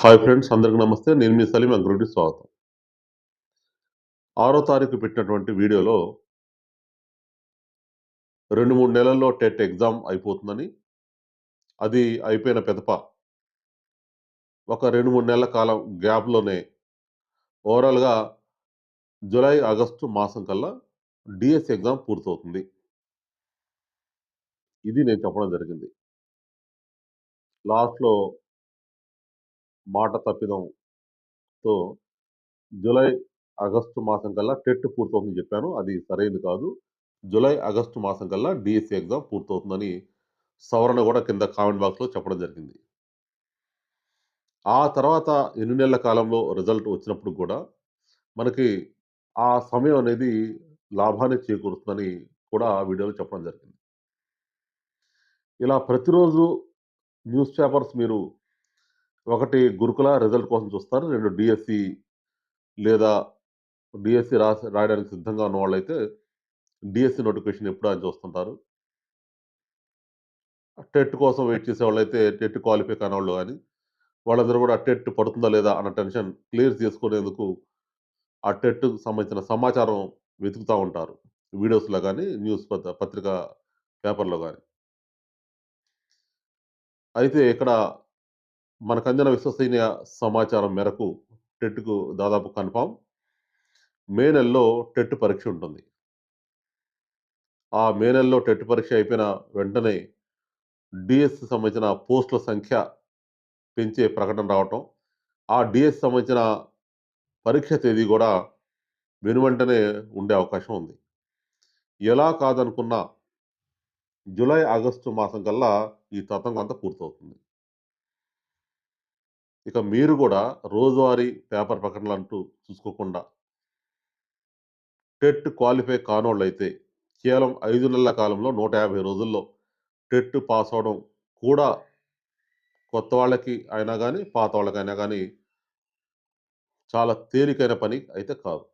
Hi friends అందరికీ నమస్తే. నేను మీ సలీం అంకురెడ్డి స్వాగతం. ఆరో తారీఖు పెట్టినటువంటి వీడియోలో రెండు మూడు నెలల్లో టెట్ ఎగ్జామ్ అయిపోతుందని అది అయిపోయిన పెదప ఒక రెండు మూడు నెలల కాలం గ్యాప్లోనే ఓవరాల్గా జూలై ఆగస్టు మాసం కల్లా డిఎస్ ఎగ్జామ్ పూర్తవుతుంది. ఇది నేను చెప్పడం జరిగింది. లాస్ట్లో మాట తప్పిదంతో జూలై ఆగస్టు మాసం కల్లా టెట్ పూర్తవుతుందని చెప్పాను. అది సరైనది కాదు. జూలై ఆగస్టు మాసం కల్లా డిఎస్సి ఎగ్జామ్ పూర్తవుతుందని సవరణ కూడా కింద కామెంట్ బాక్స్లో చెప్పడం జరిగింది. ఆ తర్వాత ఎన్ని నెలల కాలంలో రిజల్ట్ వచ్చినప్పుడు కూడా మనకి ఆ సమయం అనేది లాభాన్ని చేకూరుతుందని కూడా ఆ వీడియోలో చెప్పడం జరిగింది. ఇలా ప్రతిరోజు న్యూస్ పేపర్స్ మీరు ఒకటి గురుకుల రిజల్ట్ కోసం చూస్తారు రెండు డిఎస్సి లేదా డిఎస్సి రాసి రాయడానికి సిద్ధంగా ఉన్న వాళ్ళైతే డిఎస్సి నోటిఫికేషన్ ఎప్పుడు అని చూస్తుంటారు. టెట్ కోసం వెయిట్ చేసే వాళ్ళైతే టెట్ క్వాలిఫై కాని వాళ్ళు కానీ వాళ్ళందరూ కూడా టెట్ పడుతుందా లేదా అన్న టెన్షన్ క్లియర్ చేసుకునేందుకు ఆ టెట్కు సంబంధించిన సమాచారం వెతుకుతూ ఉంటారు. వీడియోస్లో కానీ న్యూస్ పత్ర పత్రిక పేపర్లో కానీ అయితే ఇక్కడ మనకు అందిన విశ్వసనీయ సమాచారం మేరకు టెట్కు దాదాపు కన్ఫామ్. మే నెలలో టెట్ పరీక్ష ఉంటుంది. ఆ మే నెలలో టెట్ పరీక్ష అయిపోయిన వెంటనే డిఎస్సి సంబంధించిన పోస్టుల సంఖ్య పెంచే ప్రకటన రావటం ఆ డిఎస్సి సంబంధించిన పరీక్ష తేదీ కూడా వెనువెంటనే ఉండే అవకాశం ఉంది. ఎలా కాదనుకున్నా జూలై ఆగస్టు మాసం కల్లా ఈ తతంగం అంతా పూర్తవుతుంది. ఇక మీరు కూడా రోజువారీ పేపర్ ప్రకటనలు అంటూ చూసుకోకుండా టెట్ క్వాలిఫై కానోళ్ళైతే కేవలం ఐదు నెలల కాలంలో నూట యాభై రోజుల్లో టెట్ పాస్ అవడం కూడా కొత్త వాళ్ళకి అయినా కానీ పాత వాళ్ళకైనా కానీ చాలా తేలికైన పని అయితే కాదు.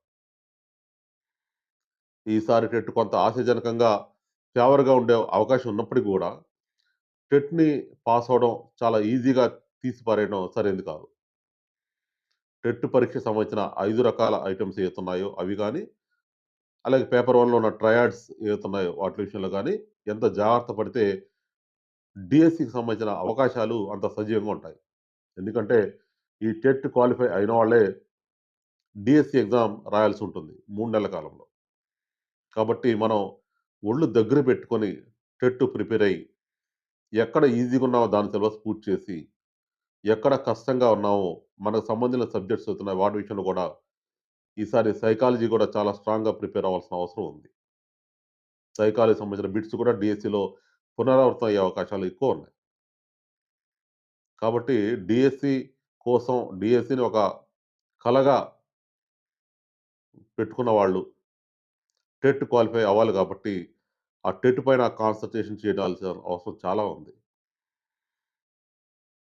ఈసారి టెట్ కొంత ఆశాజనకంగా ఫేవర్గా ఉండే అవకాశం ఉన్నప్పటికీ కూడా టెట్ని పాస్ అవడం చాలా ఈజీగా తీసిపారేయడం సరైంది సరైనది కాదు. టెట్ పరీక్ష సంబంధించిన ఐదు రకాల ఐటమ్స్ ఏతున్నాయో అవి కానీ అలాగే పేపర్ వన్లో ఉన్న ట్రయాడ్స్ ఏతున్నాయో వాటి విషయంలో కానీ ఎంత జాగ్రత్త పడితే డిఎస్సికి సంబంధించిన అవకాశాలు అంత సజీవంగా ఉంటాయి. ఎందుకంటే ఈ టెట్ క్వాలిఫై అయిన వాళ్ళే డిఎస్సి ఎగ్జామ్ రాయాల్సి ఉంటుంది మూడు నెలల కాలంలో. కాబట్టి మనం ఒళ్ళు దగ్గర పెట్టుకొని టెట్ ప్రిపేర్ అయ్యి ఎక్కడ ఈజీగా ఉన్నామో దాని సిలబస్ పూర్తి చేసి ఎక్కడ కష్టంగా ఉన్నామో మనకు సంబంధించిన సబ్జెక్ట్స్ అవుతున్నాయి వాటి విషయంలో కూడా ఈసారి సైకాలజీ కూడా చాలా స్ట్రాంగ్గా ప్రిపేర్ అవ్వాల్సిన అవసరం ఉంది. సైకాలజీ సంబంధించిన బిట్స్ కూడా డిఎస్సిలో పునరావృతం అయ్యే అవకాశాలు ఎక్కువ ఉన్నాయి. కాబట్టి డిఎస్సి కోసం డిఎస్సిని ఒక కలగా పెట్టుకున్న వాళ్ళు టెట్ క్వాలిఫై అవ్వాలి కాబట్టి ఆ టెట్ పైన కాన్సన్ట్రేషన్ చేయాల్సిన అవసరం చాలా ఉంది.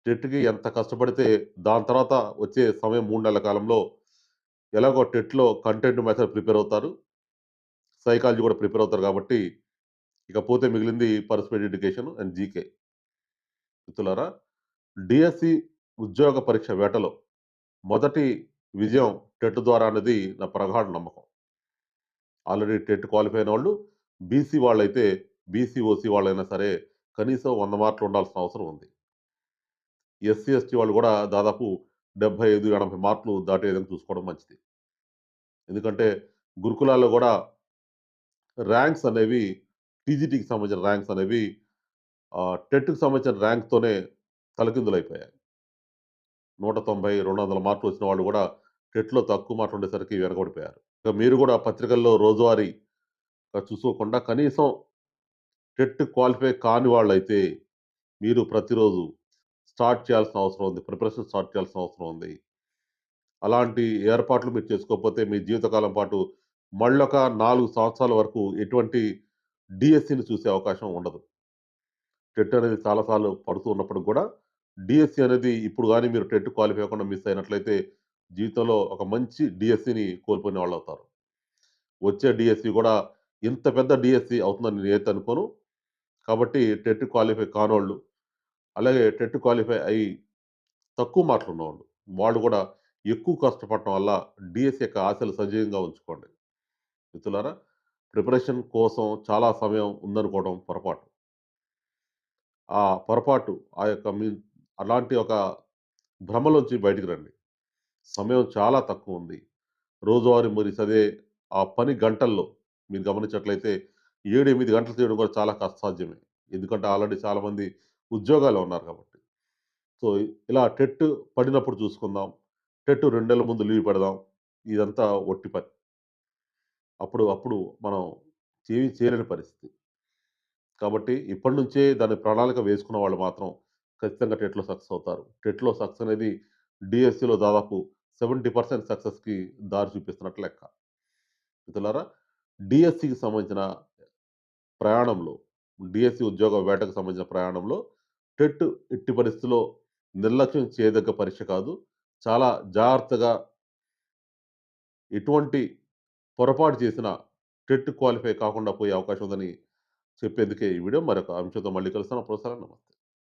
టెట్కి ఎంత కష్టపడితే దాని తర్వాత వచ్చే సమయం మూడు నెలల కాలంలో ఎలాగో టెట్లో కంటెంట్ మెథడ్ ప్రిపేర్ అవుతారు. సైకాలజీ కూడా ప్రిపేర్ అవుతారు కాబట్టి ఇకపోతే మిగిలింది పర్స్పెక్ట్ ఎడ్యుకేషన్ అండ్ జీకే. మిత్రులారా డిఎస్సి ఉద్యోగ పరీక్ష వేటలో మొదటి విజయం టెట్ ద్వారా అనేది నా ప్రగాఢ నమ్మకం. ఆల్రెడీ టెట్ క్వాలిఫై అయిన వాళ్ళు బీసీ వాళ్ళైతే బీసీ ఓసీ వాళ్ళైనా సరే కనీసం వంద మార్కులు ఉండాల్సిన అవసరం ఉంది. ఎస్సీ ఎస్టీ వాళ్ళు కూడా దాదాపు డెబ్బై ఐదు ఎనభై మార్కులు దాటే విధంగా చూసుకోవడం మంచిది. ఎందుకంటే గురుకులాల్లో కూడా ర్యాంక్స్ అనేవి టీజీటీకి సంబంధించిన ర్యాంక్స్ అనేవి టెట్కి సంబంధించిన ర్యాంక్తోనే తలకిందులైపోయాయి. నూట తొంభై రెండు వందల మార్కులు వచ్చిన వాళ్ళు కూడా టెట్లో తక్కువ మార్కులు ఉండేసరికి వెనకబడిపోయారు. ఇక మీరు కూడా పత్రికల్లో రోజువారీ చూసుకోకుండా కనీసం టెట్ క్వాలిఫై కాని వాళ్ళైతే మీరు ప్రతిరోజు స్టార్ట్ చేయాల్సిన అవసరం ఉంది. ప్రిపరేషన్ స్టార్ట్ చేయాల్సిన అవసరం ఉంది. అలాంటి ఏర్పాట్లు మీరు చేసుకోకపోతే మీ జీవితకాలం పాటు మళ్ళొక నాలుగు సంవత్సరాల వరకు ఎటువంటి డిఎస్సిని చూసే అవకాశం ఉండదు. టెట్ అనేది చాలాసార్లు పడుతూ ఉన్నప్పుడు కూడా డిఎస్సి అనేది ఇప్పుడు కానీ మీరు టెట్ క్వాలిఫై అవ్వకుండా మిస్ అయినట్లయితే జీవితంలో ఒక మంచి డిఎస్సిని కోల్పోయిన వాళ్ళు అవుతారు. వచ్చే డిఎస్సి కూడా ఇంత పెద్ద డిఎస్సి అవుతుందని నేను అయితే అనుకోను. కాబట్టి టెట్ క్వాలిఫై కానోళ్ళు అలాగే టెట్ క్వాలిఫై అయ్యి తక్కువ మార్కులు ఉన్నవాళ్ళు. వాళ్ళు కూడా ఎక్కువ కష్టపడటం వల్ల డిఎస్ యొక్క ఆశలు సజీవంగా ఉంచుకోండి. మిత్రులారా ప్రిపరేషన్ కోసం చాలా సమయం ఉందనుకోవడం పొరపాటు. ఆ పొరపాటు ఆ యొక్క మీ అలాంటి ఒక భ్రమలోంచి బయటికి రండి. సమయం చాలా తక్కువ ఉంది రోజువారి మరి చదివే ఆ పని గంటల్లో మీరు గమనించినట్లయితే 7, 8 గంటలు చేయడం కూడా చాలా కష్టసాధ్యమే. ఎందుకంటే ఆల్రెడీ చాలామంది ఉద్యోగాల్లో ఉన్నారు కాబట్టి. సో, ఇలా టెట్ పడినప్పుడు చూసుకుందాం. టెట్ రెండేళ్ళ ముందు లీవ్ పెడదాం. ఇదంతా ఒట్టి పని. అప్పుడు అప్పుడు మనం చేయి చేయలేని పరిస్థితి. కాబట్టి ఇప్పటి నుంచే దాని ప్రణాళిక వేసుకున్న వాళ్ళు మాత్రం ఖచ్చితంగా టెట్‌లో సక్సెస్ అవుతారు. టెట్‌లో సక్సెస్ అనేది డిఎస్సిలో దాదాపు 70% సక్సెస్‌కి దారి చూపిస్తున్నట్టు లెక్క. మిత్రులారా డిఎస్సికి సంబంధించిన ప్రయాణంలో డిఎస్సి ఉద్యోగ వేటకు సంబంధించిన ప్రయాణంలో టెట్ ఎట్టి పరిస్థితిలో నిర్లక్ష్యం చేయదగ్గ పరీక్ష కాదు. చాలా జాగ్రత్తగా ఎటువంటి పొరపాటు చేసినా టెట్ క్వాలిఫై కాకుండా పోయే అవకాశం ఉందని చెప్పేందుకే ఈ వీడియో. మరొక అంశంతో మళ్ళీ కలుస్తాను. అప్పుడు నమస్తే.